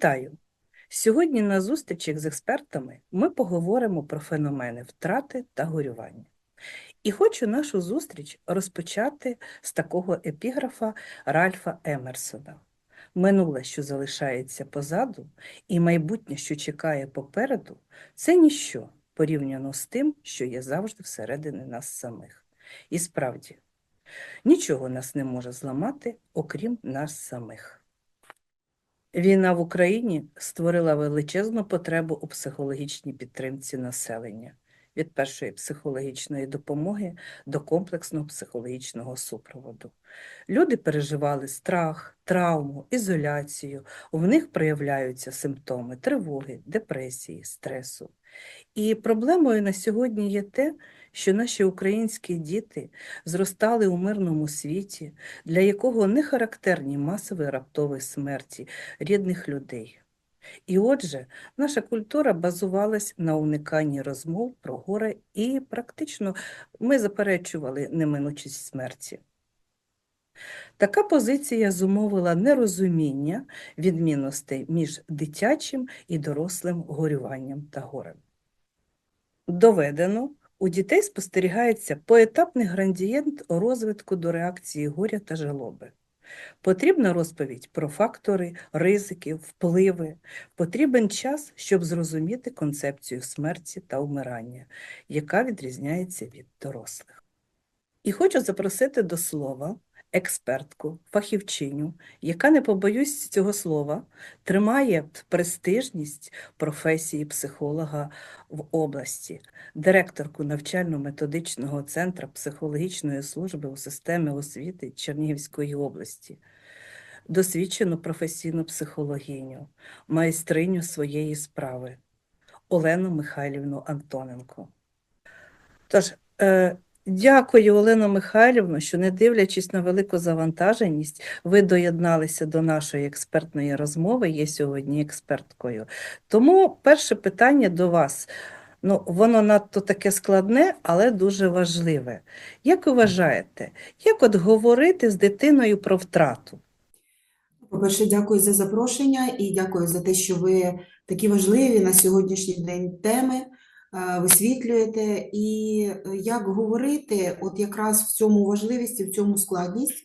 Вітаю! Сьогодні на зустрічах з експертами ми поговоримо про феномени втрати та горювання. І хочу нашу зустріч розпочати з такого епіграфа Ральфа Емерсона. Минуле, що залишається позаду, і майбутнє, що чекає попереду, це ніщо порівняно з тим, що є завжди всередині нас самих. І справді, нічого нас не може зламати, окрім нас самих. Війна в Україні створила величезну потребу у психологічній підтримці населення від першої психологічної допомоги до комплексного психологічного супроводу. Люди переживали страх, травму, ізоляцію, в них проявляються симптоми тривоги, депресії, стресу. І проблемою на сьогодні є те, що наші українські діти зростали у мирному світі, для якого не характерні масові раптові смерті рідних людей. І отже, наша культура базувалась на униканні розмов про горе і практично ми заперечували неминучість смерті. Така позиція зумовила нерозуміння відмінностей між дитячим і дорослим горюванням та горем. Доведено, у дітей спостерігається поетапний градієнт розвитку до реакції горя та жалоби. Потрібна розповідь про фактори, ризики, впливи. Потрібен час, щоб зрозуміти концепцію смерті та умирання, яка відрізняється від дорослих. І хочу запросити до слова експертку, фахівчиню, яка, не побоюсь цього слова, тримає престижність професії психолога в області, директорку навчально-методичного центру психологічної служби у системі освіти Чернігівської області, досвідчену професійну психологиню, майстриню своєї справи Олену Михайлівну Антоненко. Тож, е, Дякую, Олено Михайлівно, що, не дивлячись на велику завантаженість, ви доєдналися до нашої експертної розмови, є сьогодні експерткою. Тому перше питання до вас. Ну, воно надто таке складне, але дуже важливе. Як вважаєте, як от говорити з дитиною про втрату? По-перше, дякую за запрошення і дякую за те, що ви такі важливі на сьогоднішній день теми висвітлюєте. І е, як говорити, от якраз в цьому важливість в цьому складність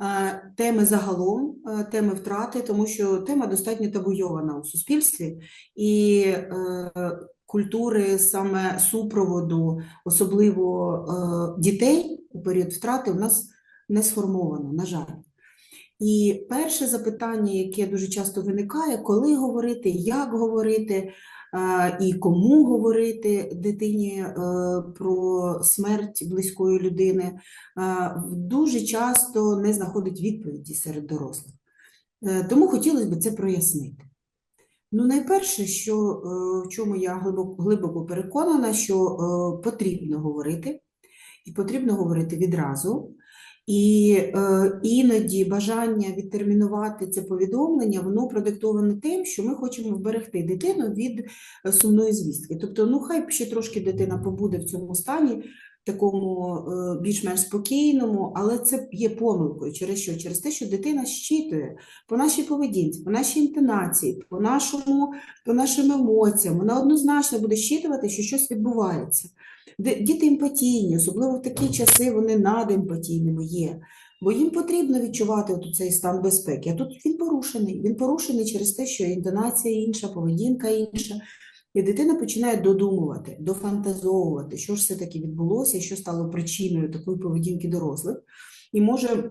е, теми загалом, е, теми втрати, тому що тема достатньо табуйована у суспільстві, і е, культури саме супроводу, особливо е, дітей у період втрати, у нас не сформовано, на жаль. І перше запитання, яке дуже часто виникає, коли говорити, як говорити і кому говорити дитині е, про смерть близької людини, дуже часто не знаходить відповіді серед дорослих. Е, Тому хотілося б це прояснити. Ну, найперше, що е, в чому я глибоко, глибоко переконана, що потрібно говорити, і потрібно говорити відразу. І е, іноді бажання відтермінувати це повідомлення, воно продиктоване тим, що ми хочемо вберегти дитину від е, сумної звістки. Тобто, ну хай ще трошки дитина побуде в цьому стані, такому е, більш-менш спокійному, але це є помилкою. Через що? Через те, що дитина щитує по нашій поведінці, по нашій інтонації, по нашому, по нашим емоціям. Вона однозначно буде щитувати, що щось відбувається. Діти емпатійні, особливо в такі часи вони надемпатійними є, бо їм потрібно відчувати от цей стан безпеки. А тут він порушений. Він порушений через те, що інтонація інша, поведінка інша. І дитина починає додумувати, дофантазовувати, що ж все-таки відбулося, що стало причиною такої поведінки дорослих, і може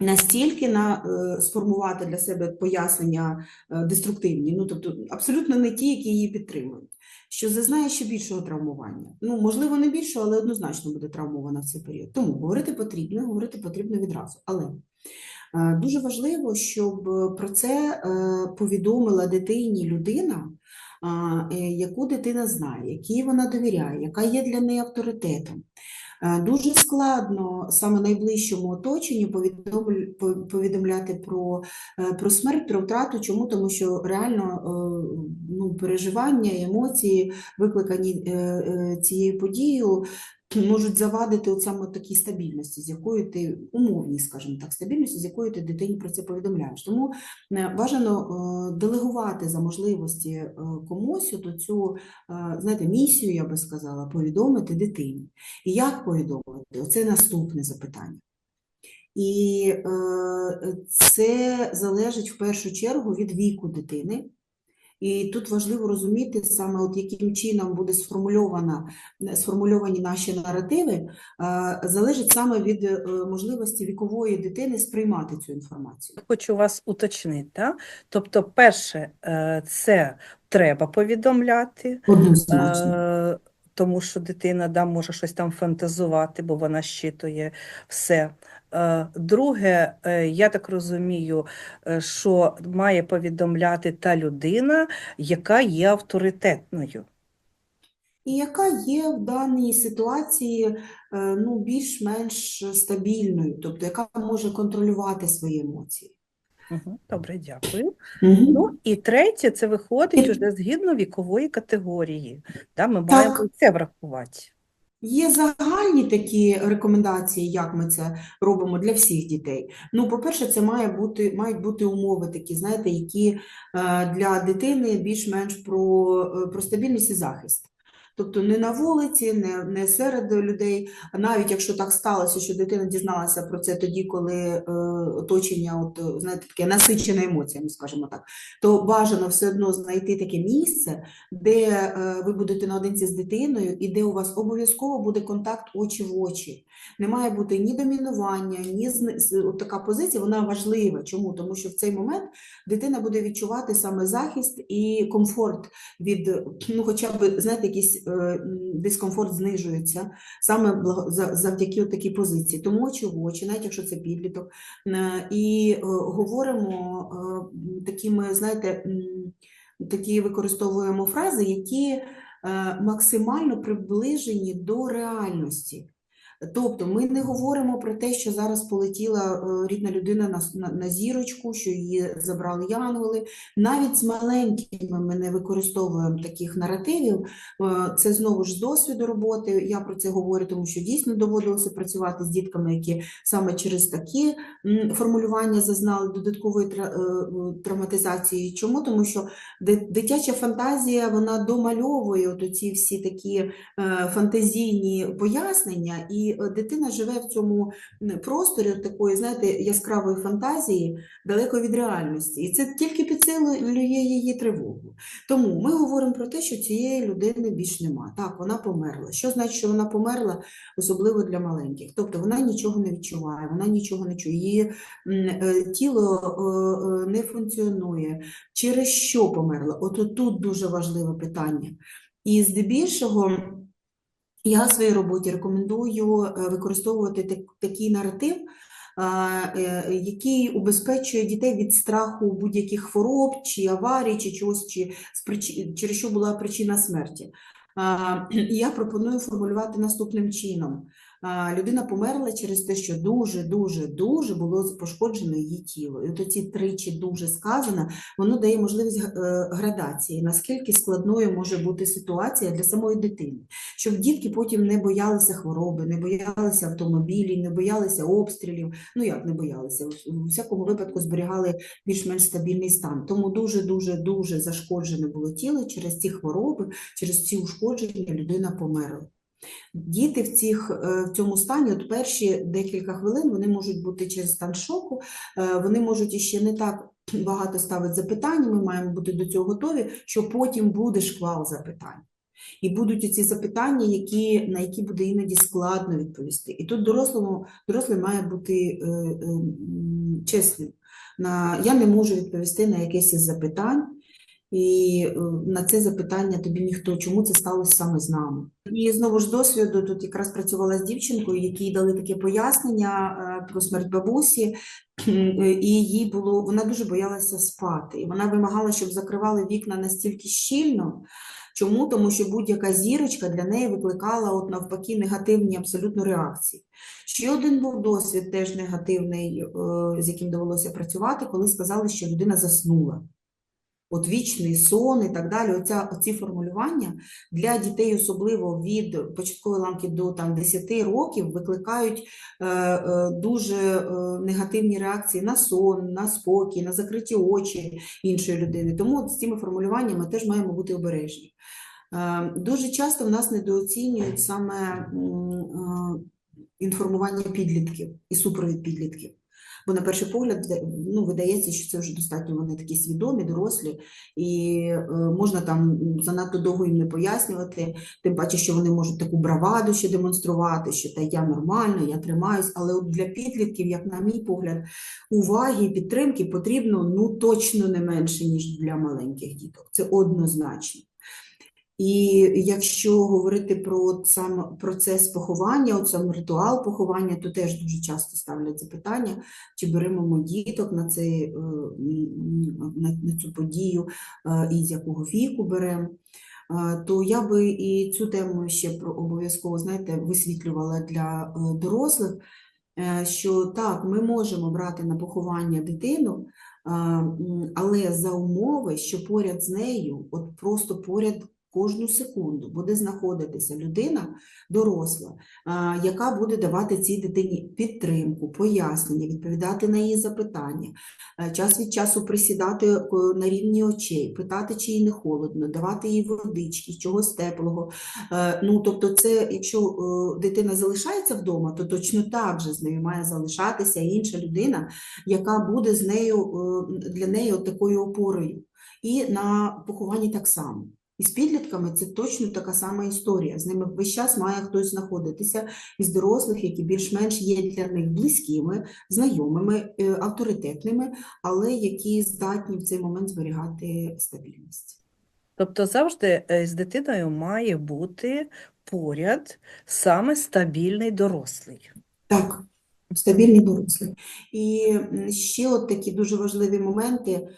настільки на, е, сформувати для себе пояснення е, деструктивні, ну тобто абсолютно не ті, які її підтримують, що зазнає ще більшого травмування. Ну, можливо, не більшого, але однозначно буде травмована в цей період. Тому говорити потрібно, говорити потрібно відразу. Але е, дуже важливо, щоб про це повідомила дитині людина, яку дитина знає, якій вона довіряє, яка є для неї авторитетом. Е, Дуже складно саме найближчому оточенню повідомляти про, е, про смерть, про втрату. Чому? Тому що реально е, ну, переживання, емоції, викликані цією подією, можуть завадити от саме такій стабільності, з якою ти умовній, скажімо так, стабільності, з якою ти дитині про це повідомляєш. Тому е, бажано е, делегувати за можливості е, комусь от цю, знаєте, місію, я би сказала, повідомити дитині. І як повідомити? Оце наступне запитання. І це залежить в першу чергу від віку дитини. І тут важливо розуміти саме, от яким чином буде сформульована, сформульовані наші наративи, е, залежить саме від е, можливості вікової дитини сприймати цю інформацію. Хочу вас уточнити. Да? Тобто, перше, е, це треба повідомляти, Однозначно. тому що дитина да, може щось там фантазувати, бо вона щитує все. Е, Друге, е, я так розумію, е, що має повідомляти та людина, яка є авторитетною. І яка є в даній ситуації ну, більш-менш стабільною, тобто яка може контролювати свої емоції. Угу, добре, дякую. Мгм. Ну і третє, це виходить уже згідно вікової категорії. Да, ми маємо це врахувати. Є загальні такі рекомендації, як ми це робимо для всіх дітей. Ну, по-перше, це має бути, мають бути умови такі, знаєте, які е, для дитини більш-менш про, е, про стабільність і захист. Тобто не на вулиці, не, не серед людей, навіть якщо так сталося, що дитина дізналася про це тоді, коли е, оточення, от, знаєте, таке насичене емоціями, скажімо так, то бажано все одно знайти таке місце, де е, ви будете наодинці з дитиною і де у вас обов'язково буде контакт очі в очі. Не має бути ні домінування, ні от така позиція, вона важлива. Чому? Тому що в цей момент дитина буде відчувати саме захист і комфорт від, ну, хоча б, знаєте, якийсь м, дискомфорт знижується саме завдяки такій позиції. Тому очі в очі, навіть якщо це підліток. Е, І е, говоримо е, такими, знаєте, такі використовуємо фрази, які е, максимально приближені до реальності. Тобто ми не говоримо про те, що зараз полетіла е, рідна людина на, на, на зірочку, що її забрали янголи. Навіть з маленькими ми не використовуємо таких наративів. Е, Це знову ж з досвіду роботи. Я про це говорю, тому що дійсно доводилося працювати з дітками, які саме через такі формулювання зазнали додаткової е, травматизації. Чому? Тому що дитяча фантазія вона домальовує от ці всі такі фантазійні пояснення, і е, дитина живе в цьому просторі такої, знаєте, яскравої фантазії далеко від реальності. І це тільки підсилює її тривогу. Тому ми говоримо про те, що цієї людини більш нема. Так, вона померла. Що значить, що вона померла, особливо для маленьких? Тобто вона нічого не відчуває, вона нічого не чує, її е, тіло е, не функціонує. Через що померла? От тут дуже важливе питання. І здебільшого я в своїй роботі рекомендую е, використовувати такий наратив, е, який убезпечує дітей від страху будь-яких хвороб, чи аварій, чи чогось, чи через що була причина смерті. Я пропоную формулювати наступним чином. Людина померла через те, що дуже, дуже, було пошкоджено її тіло. І от оці тричі дуже сказано, воно дає можливість е, градації, наскільки складною може бути ситуація для самої дитини, щоб дітки потім не боялися хвороби, не боялися автомобілів, не боялися обстрілів. Ну як не боялися, у всякому випадку зберігали більш-менш стабільний стан. Тому дуже, дуже, дуже зашкоджене було тіло через ці хвороби, через ці ушкодження людина померла. Діти в, цих, е, в цьому стані, от перші декілька хвилин, вони можуть бути через стан шоку, е, вони можуть іще не так багато ставити запитань, ми маємо бути до цього готові, що потім буде шквал запитань. І будуть ці запитання, які, на які буде іноді складно відповісти. І тут дорослому, дорослий має бути е, е, чесним. На, я не можу відповісти на якесь із запитань, і е, на це запитання тобі ніхто, чому це сталося саме з нами. І знову ж досвіду тут якраз працювала з дівчинкою, якій дали таке пояснення е, про смерть бабусі, і їй було, вона дуже боялася спати. І вона вимагала, щоб закривали вікна настільки щільно. Чому? Тому що будь-яка зірочка для неї викликала от навпаки негативні абсолютно реакції. Ще один був досвід, теж негативний, е, з яким довелося працювати, коли сказали, що людина заснула. От вічний сон і так далі. Оця, оці формулювання для дітей, особливо від початкової ланки до там, 10 років, викликають е, е, дуже е, негативні реакції на сон, на спокій, на закриті очі іншої людини. Тому от з цими формулюваннями теж маємо бути обережні. Е, Дуже часто в нас недооцінюють саме е, інформування підлітків і супровід підлітків. Бо на перший погляд ну, видається, що це вже достатньо вони такі свідомі, дорослі, і е, можна там занадто довго їм не пояснювати, тим паче, що вони можуть таку браваду ще демонструвати, що та я нормально, я тримаюсь. Але от для підлітків, як на мій погляд, уваги і підтримки потрібно ну точно не менше, ніж для маленьких діток. Це однозначно. І якщо говорити про сам процес поховання, от сам ритуал поховання, то теж дуже часто ставлять запитання, чи беремо ми діток на, цей, е, на, цю подію, е, і з якого віку беремо. Е, То я би і цю тему ще про обов'язково, знаєте, висвітлювала для дорослих, що так, ми можемо брати на поховання дитину, але за умови, що поряд з нею, от просто поряд кожну секунду буде знаходитися людина доросла, яка буде давати цій дитині підтримку, пояснення, відповідати на її запитання, е, час від часу присідати е, на рівні очей, питати, чи їй не холодно, давати їй водички, чогось теплого. Е, Ну, тобто, це якщо дитина залишається вдома, то точно так же з нею має залишатися інша людина, яка буде з нею для неї такою опорою. І на похованні так само. І з підлітками це точно така сама історія. З ними весь час має хтось знаходитися із дорослих, які більш-менш є для них близькими, знайомими, е, авторитетними, але які здатні в цей момент зберігати стабільність. Тобто завжди е, з дитиною має бути поряд саме стабільний дорослий. Так, стабільні дорослі. І ще от такі дуже важливі моменти,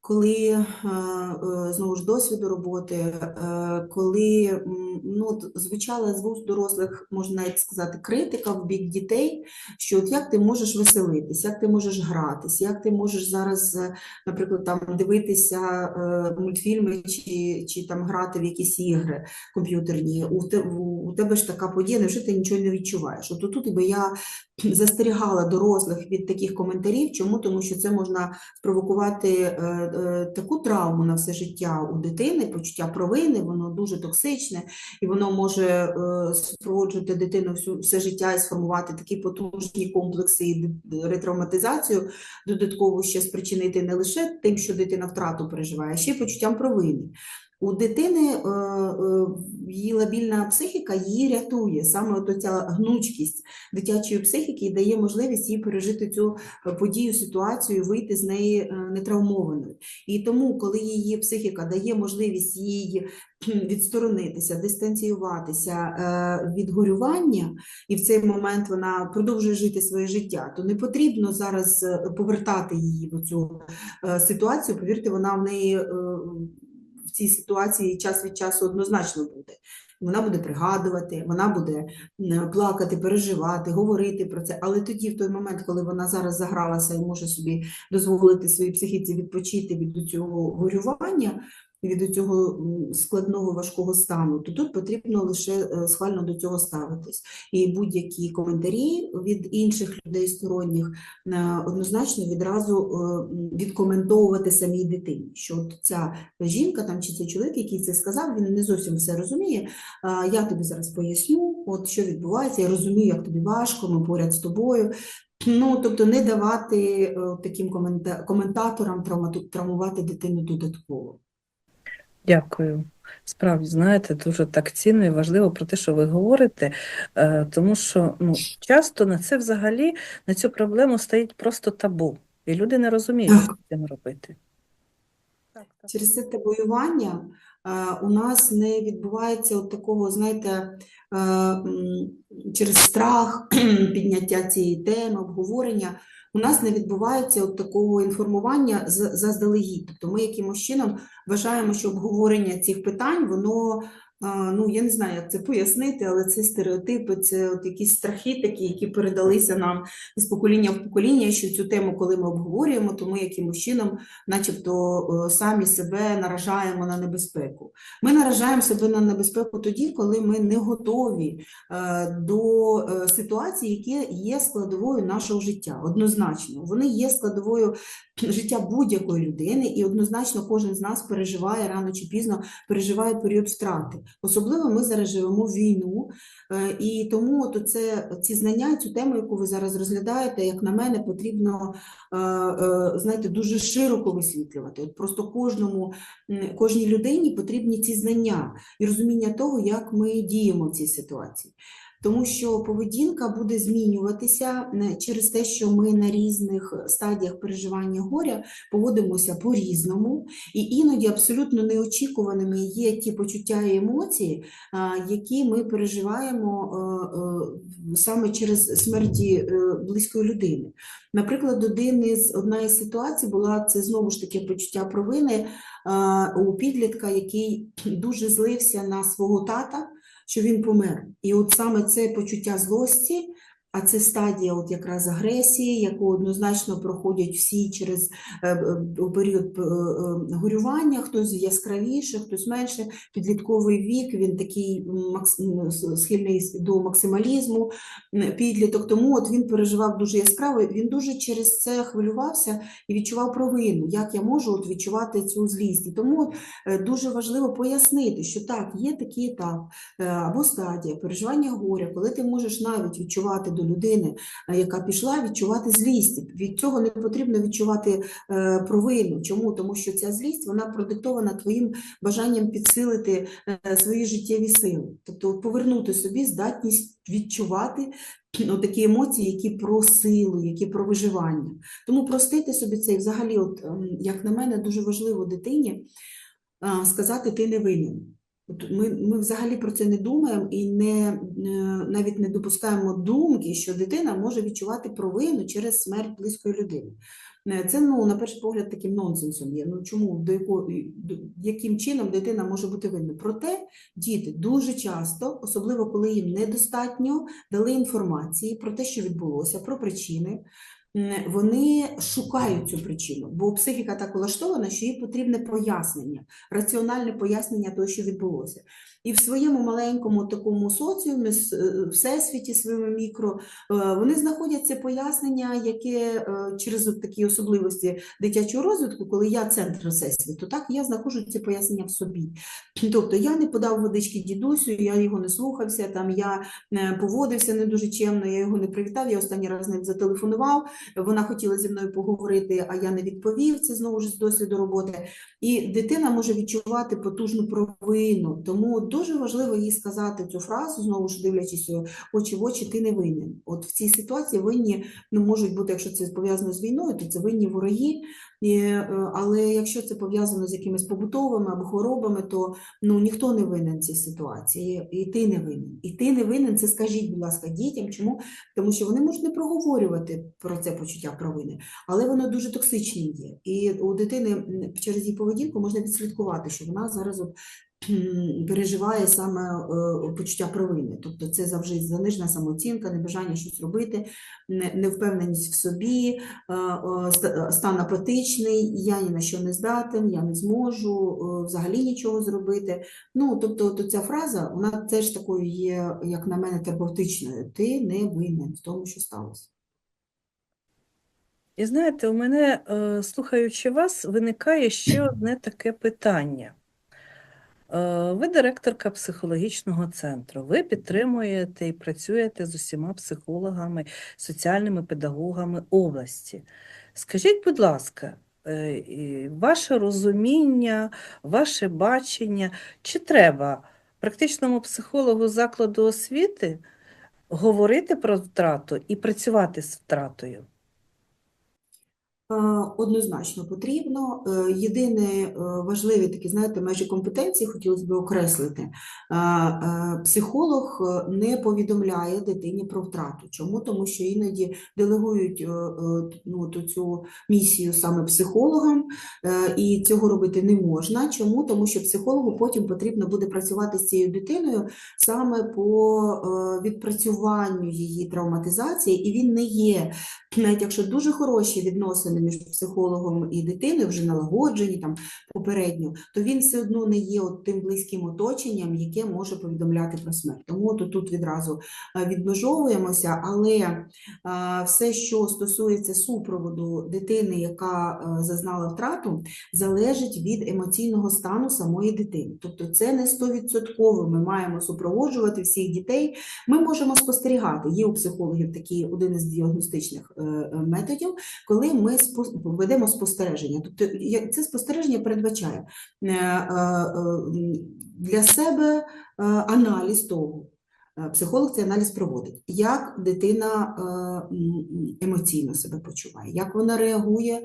коли е, е, знову ж досвіду роботи, е, коли ну, звучала з вуст дорослих, можна навіть сказати, критика в бік дітей, що от як ти можеш веселитись, як ти можеш гратись, як ти можеш зараз, наприклад, там дивитися мультфільми чи, чи там грати в якісь ігри комп'ютерні. У, у у тебе ж така подія, невже ти нічого не відчуваєш? От тут би я застерігала дорослих від таких коментарів. Чому? Тому що це можна спровокувати е, е, таку травму на все життя у дитини, почуття провини, воно дуже токсичне, і воно може е, супроводжувати дитину все життя і сформувати такі потужні комплекси і ретравматизацію, додатково ще спричинити не лише тим, що дитина втрату переживає, а ще й почуттям провини. У дитини е, е, її лабільна психіка її рятує. Саме от ця гнучкість дитячої психіки дає можливість їй пережити цю е, подію, ситуацію, вийти з неї нетравмованою. І тому, коли її психіка дає можливість їй відсторонитися, дистанціюватися від горювання, і в цей момент вона продовжує жити своє життя, то не потрібно зараз повертати її в цю ситуацію. Повірте, вона в неї в цій ситуації час від часу однозначно буде. Вона буде пригадувати, вона буде плакати, переживати, говорити про це. Але тоді, в той момент, коли вона зараз загралася і може собі дозволити своїй психіці відпочити від цього горювання, від цього складного важкого стану, то тут потрібно лише е, схвально до цього ставитись. І будь-які коментарі від інших людей сторонніх е, однозначно відразу е, відкоментовувати самій дитині, що от ця жінка там чи цей чоловік, який це сказав, він не зовсім все розуміє. Я тобі зараз поясню, от що відбувається. Я розумію, як тобі важко, ми поряд з тобою. Ну, тобто, не давати таким комента- коментаторам травмувати дитину додатково. Дякую. Справді, знаєте, дуже так цінно і важливо про те, що ви говорите, е, тому що ну, часто на це взагалі, на цю проблему стоїть просто табу, і люди не розуміють, Так. що з цим робити. Так, так. Через це табоювання е, у нас не відбувається от такого, знаєте, е, через страх підняття цієї теми, обговорення. У нас не відбувається от такого інформування заздалегідь. Тобто ми якимось чином вважаємо, що обговорення цих питань воно ну, я не знаю, як це пояснити, але це стереотипи, це от якісь страхи такі, які передалися нам з покоління в покоління, що цю тему, коли ми обговорюємо, то ми якимось чином, начебто, е, самі себе наражаємо на небезпеку. Ми наражаємо себе на небезпеку тоді, коли ми не готові е, до е, ситуацій, які є складовою нашого життя. Однозначно, вони є складовою життя будь-якої людини, і однозначно кожен з нас переживає рано чи пізно переживає період втрати. Особливо ми зараз живемо війну, е, і тому от це ці знання, цю тему, яку ви зараз розглядаєте, як на мене, потрібно е, е, знаєте, дуже широко висвітлювати. От просто кожному, кожній людині потрібні ці знання і розуміння того, як ми діємо в цій ситуації. Тому що поведінка буде змінюватися не- через те, що ми на різних стадіях переживання горя поводимося по-різному, і іноді абсолютно неочікуваними є ті почуття і емоції, які ми переживаємо е, е, саме через смерті е, близької людини. Наприклад, один із, одна із ситуацій була це знову ж таки почуття провини у підлітка, який дуже злився на свого тата що він помер. І от саме це почуття злості, а це стадія от якраз агресії, яку однозначно проходять всі через е, е, період е, горювання, хтось яскравіше, хтось менше. Підлітковий вік, він такий схильний до максималізму, підліток. Тому от він переживав дуже яскраво, він дуже через це хвилювався і відчував провину, як я можу от відчувати цю злість. І тому дуже важливо пояснити, що так, є такий етап або стадія переживання горя, коли ти можеш навіть відчувати до людини, е, яка пішла, відчувати злість. Від цього не потрібно відчувати е, провину. Чому? Тому що ця злість вона продиктована твоїм бажанням підсилити е, свої життєві сили, тобто повернути собі здатність відчувати ну, такі емоції, які про силу, які про виживання. Тому простити собі це і взагалі, от, ем, як на мене, дуже важливо дитині сказати ти не винен. Ми, ми взагалі про це не думаємо і не, е, навіть не допускаємо думки, що дитина може відчувати провину через смерть близької людини. Е, Це, ну, на перший погляд, таким нонсенсом є. Ну, чому, до якого, до, яким чином дитина може бути винна? Проте діти дуже часто, особливо коли їм недостатньо дали інформації про те, що відбулося, про причини, вони шукають цю причину, бо психіка так влаштована, що їй потрібне пояснення, раціональне пояснення того, що відбулося. І в своєму маленькому такому соціумі, е, всесвіті своєму мікро, е, вони знаходять це пояснення, яке е, через такі особливості дитячого розвитку, коли я центр всесвіту, так я знаходжу це пояснення в собі. Тобто я не подав водички дідусю, я його не слухався, там я поводився не дуже чемно, я його не привітав, я останній раз ним зателефонував, вона хотіла зі мною поговорити, а я не відповів, це знову ж з досвіду роботи. І дитина може відчувати потужну провину, тому дуже важливо їй сказати цю фразу, знову ж дивлячись очі в очі, ти не винен. От в цій ситуації винні ну, можуть бути, якщо це пов'язано з війною, то це винні вороги, е, але якщо це пов'язано з якимись побутовими або хворобами, то ну, ніхто не винен в цій ситуації, і ти не винен. І ти не винен, це скажіть, будь ласка, дітям. Чому? Тому що вони можуть не проговорювати про це почуття провини, але воно дуже токсичним є. І у дитини через її поведінку можна відслідкувати, що вона зараз переживає саме е, почуття провини. Тобто це завжди занижена самооцінка, небажання щось робити, невпевненість в собі, е, е, ста- стан апатичний, я ні на що не здатен, я не зможу взагалі нічого зробити. Ну, тобто, то ця фраза, вона теж такою є, як на мене, терапевтичною. Ти не винен в тому, що сталося. І знаєте, у мене, слухаючи вас, виникає ще одне таке питання. Е, Ви директорка психологічного центру, ви підтримуєте і працюєте з усіма психологами, соціальними педагогами області. Скажіть, будь ласка, е, ваше розуміння, ваше бачення, чи треба практичному психологу закладу освіти говорити про втрату і працювати з втратою? Однозначно потрібно. Е, Єдине е, важливі такі, знаєте, межі компетенції хотілося б окреслити. Е, е, Психолог е, не повідомляє дитині про втрату. Чому? Тому що іноді делегують е, е, ну, цю місію саме психологам, е, і цього робити не можна. Чому? Тому що психологу потім потрібно буде працювати з цією дитиною саме по е, відпрацюванню її травматизації, і він не є навіть якщо дуже хороші відносини між психологом і дитиною, вже налагоджені там попередньо, то він все одно не є от тим близьким оточенням, яке може повідомляти про смерть. Тому то тут відразу е, відмежовуємося, але е, все, що стосується супроводу дитини, яка е, зазнала втрату, залежить від емоційного стану самої дитини. Тобто це не стовідсотково. Ми маємо супроводжувати всіх дітей. Ми можемо спостерігати. Є у психологів такий один із діагностичних методів, коли ми ведемо спостереження. Тобто це спостереження передбачає е, е, для себе е, аналіз того. Психолог цей аналіз проводить, як дитина емоційно себе почуває, як вона реагує,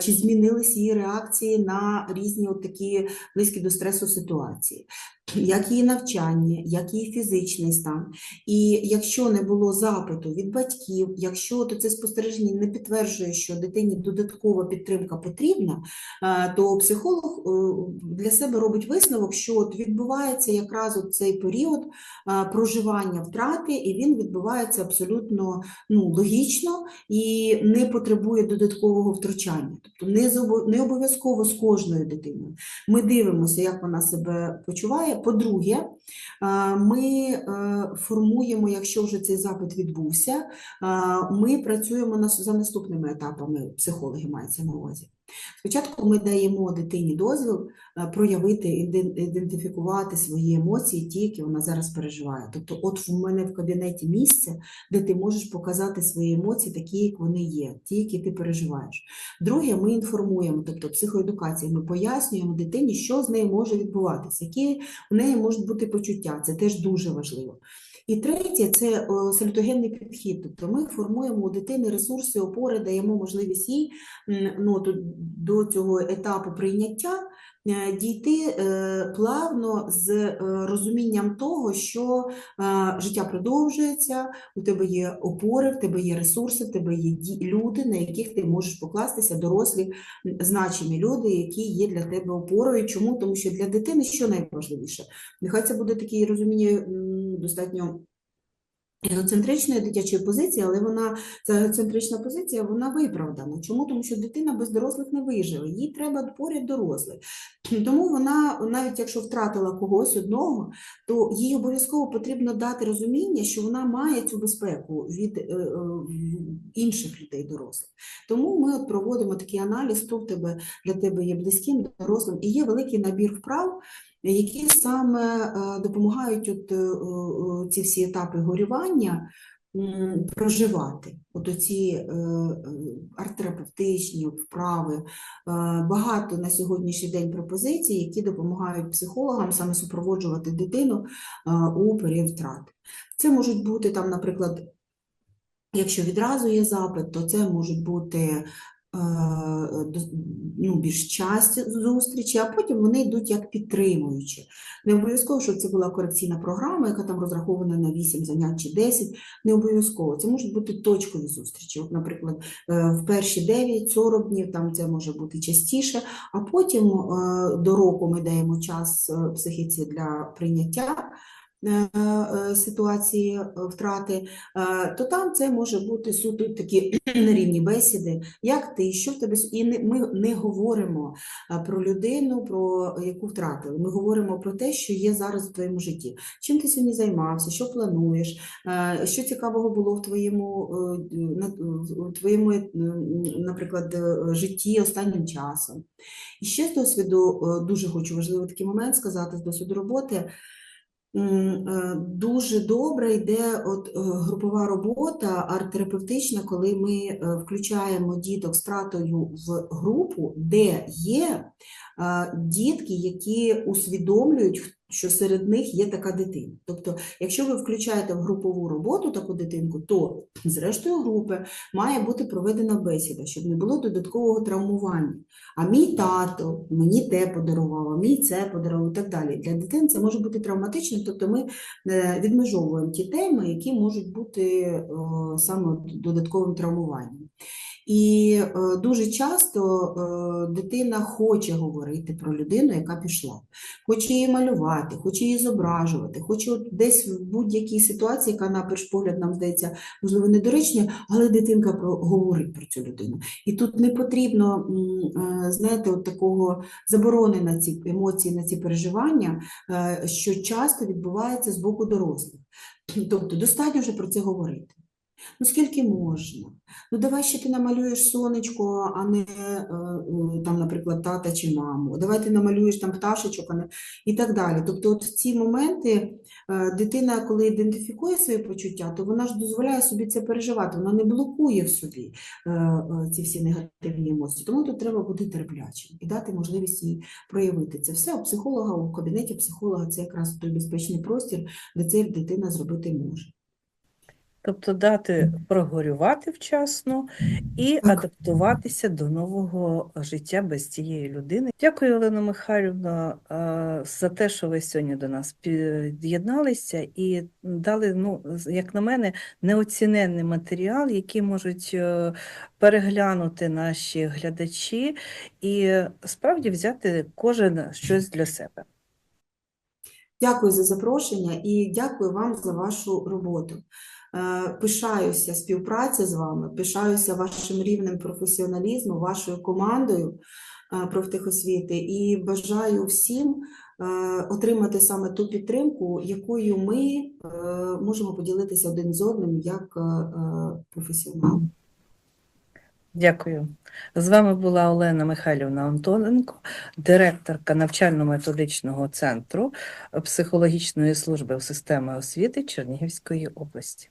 чи змінились її реакції на різні от такі близькі до стресу ситуації, як її навчання, як її фізичний стан. І якщо не було запиту від батьків, якщо то це спостереження не підтверджує, що дитині додаткова підтримка потрібна, е, то психолог е, для себе робить висновок, що от відбувається якраз от цей період е, проживання втрати, і він відбувається абсолютно ну, логічно і не потребує додаткового втручання. Тобто не, обов'язково з кожною дитиною. Ми дивимося, як вона себе почуває. По-друге, е, ми е, формуємо, якщо вже цей запит відбувся, е, ми працюємо за наступними етапами, психологи мається на увазі. Спочатку ми даємо дитині дозвіл е, проявити, ідентифікувати свої емоції, ті, які вона зараз переживає. Тобто, от в мене в кабінеті місце, де ти можеш показати свої емоції, такі, як вони є, ті, які ти переживаєш. Друге, ми інформуємо, тобто психоедукація, ми пояснюємо дитині, що з нею може відбуватися, які в неї можуть бути почуття. Це теж дуже важливо. І третє це о, салютогенний підхід. Тобто ми формуємо у дитини ресурси, опори, даємо можливість їй ну, до, цього етапу прийняття е, дійти е, плавно з е, розумінням того, що е, життя продовжується, у тебе є опори, в тебе є ресурси, в тебе є люди, на яких ти можеш покластися, дорослі, м, значимі люди, які є для тебе опорою. Чому? Тому що для дитини що найважливіше? Нехай це буде таке розуміння достатньо егоцентричної дитячої позиції, але вона ця егоцентрична позиція вона виправдана. Чому? Тому що дитина без дорослих не виживе, їй треба поряд дорослих. Тому вона, навіть якщо втратила когось одного, то їй обов'язково потрібно дати розуміння, що вона має цю безпеку від е, е, інших людей дорослих. Тому ми от проводимо такий аналіз, хто в тебе для тебе є близьким, дорослим, і є великий набір вправ, які саме е, допомагають от, е, е, ці всі етапи горювання проживати. От оці арт-терапевтичні вправи, багато на сьогоднішній день пропозицій, які допомагають психологам саме супроводжувати дитину у період втрати. Це можуть бути там, наприклад, Якщо відразу є запит, то це можуть бути ну, більш часті зустрічі, а потім вони йдуть як підтримуючі. Не обов'язково, щоб це була корекційна програма, яка там розрахована на 8 занять чи 10, не обов'язково. Це можуть бути точкові зустрічі. От, наприклад, е, в перші 9-40 днів там це може бути частіше, а потім е, до року ми даємо час е, психіці для прийняття е, е, ситуації е, втрати, е, то там це може бути суто такі нерівні бесіди, як ти, що в тебе, і ми не говоримо е, про людину, про яку втратили. Ми говоримо про те, що є зараз в твоєму житті. Чим ти сьогодні займався, що плануєш, е, що цікавого було в твоєму, е, в твоєму, е, наприклад, е, житті останнім часом. І ще з досвіду е, дуже хочу важливий такий момент сказати з досвіду роботи. Е, Дуже добре йде от е, групова робота арт-терапевтична, коли ми е, включаємо діток з тратою в групу, де є дітки, які усвідомлюють, що серед них є така дитина. Тобто, якщо ви включаєте в групову роботу таку дитинку, то з рештою групи має бути проведена бесіда, щоб не було додаткового травмування. А мій тато мені те подарував, а мій це подарував і так далі. Для дитини це може бути травматичним, тобто ми е, відмежовуємо ті теми, які можуть бути саме додатковим травмуванням. І е, дуже часто е, дитина хоче говорити про людину, яка пішла, хоче її малювати, хоче її зображувати, хоче от десь в будь-якій ситуації, яка на перший погляд нам здається, можливо, недоречна, але дитинка про, говорить про цю людину. І тут не потрібно, е, знаєте, от такого заборони на ці емоції, на ці переживання, що часто відбувається з боку дорослих. Тобто достатньо вже про це говорити. Ну скільки можна? Ну давай ще ти намалюєш сонечко, а не е, е, там, наприклад, тата чи маму. Давай ти намалюєш там пташечок, а не і так далі. Тобто, от ці моменти е, дитина, коли ідентифікує свої почуття, то вона ж дозволяє собі це переживати, вона не блокує в собі ці всі негативні емоції. Тому тут треба бути терплячим і дати можливість їй проявити це все. У психолога, у кабінеті психолога це якраз той безпечний простір, де це дитина зробити може. Тобто дати прогорювати вчасно і Так. адаптуватися до нового життя без цієї людини. Дякую, Олена Михайлівна, е, за те, що ви сьогодні до нас під'єдналися і дали, ну, як на мене, неоціненний матеріал, який можуть е, переглянути наші глядачі і справді взяти кожен щось для себе. Дякую за запрошення і дякую вам за вашу роботу. Е, Пишаюся співпраця з вами, пишаюся вашим рівнем професіоналізму, вашою командою е, профтехосвіти і бажаю всім е, отримати саме ту підтримку, якою ми можемо поділитися один з одним як професіонали. Дякую. З вами була Олена Михайлівна Антоненко, директорка навчально-методичного центру психологічної служби у системи освіти Чернігівської області.